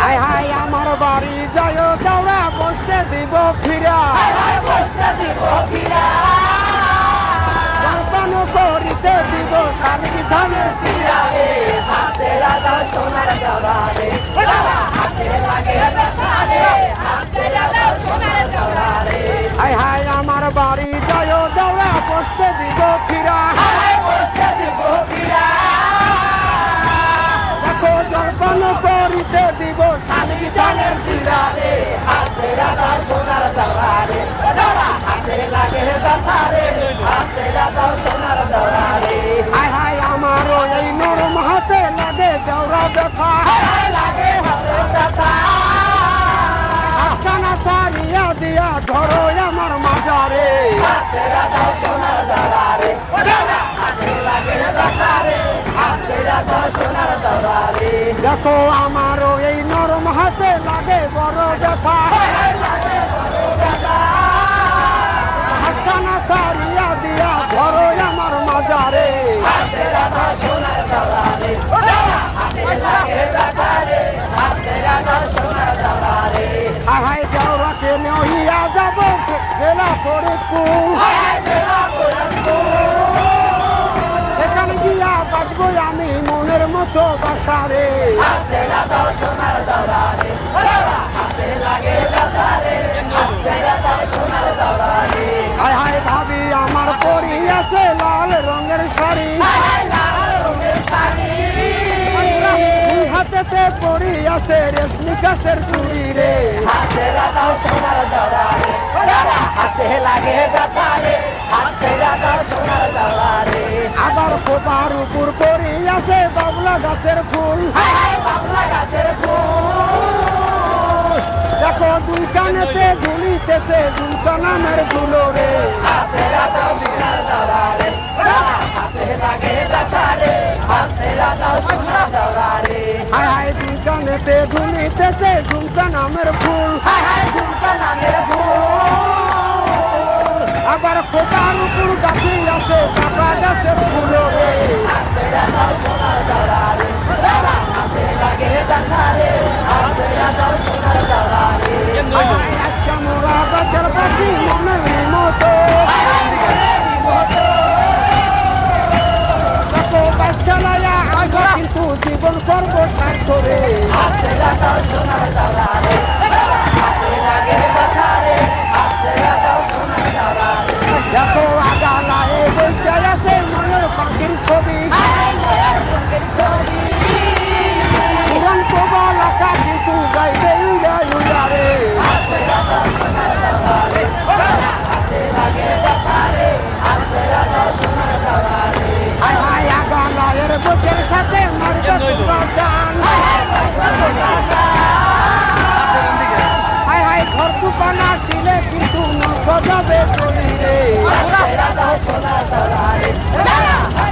High high আমার বাড়ি যায় দৌড়া বসতে দিব ফিরা করিতে দিব ধানের আমার বাড়ি যায় দৌড়া বসতে দিব ফিরা সারিয়া দিয়া ধরো আমার মাজারে দেখো আমারও এই নরম হাতে লাগে বড় ব্যথা। জেলা ফরিদপুর সেখানে গিয়া বাঁচবো আমি মনের মতো বাসারে। হাই হাই ভাবি, আমার পরি আছে লাল রঙের শাড়ি। হাতেতে পরি আছে রেশমি গাছের চুড়ি রে আবার খোপার উপর পরি আছে বাবলা গাছের ফুল। দেখো দুই কানেতে ঝুলিতেছে ঝুমকা নামের ঝুলো রে। হাই হাই দুই কানেতে ঝুলিতেছে ঝুমকা নামের ফুল। আবার জীবন রে। দেখো ঘরটুপানা ছিলে কিন্তু গজবে শরীরে সোনা তারা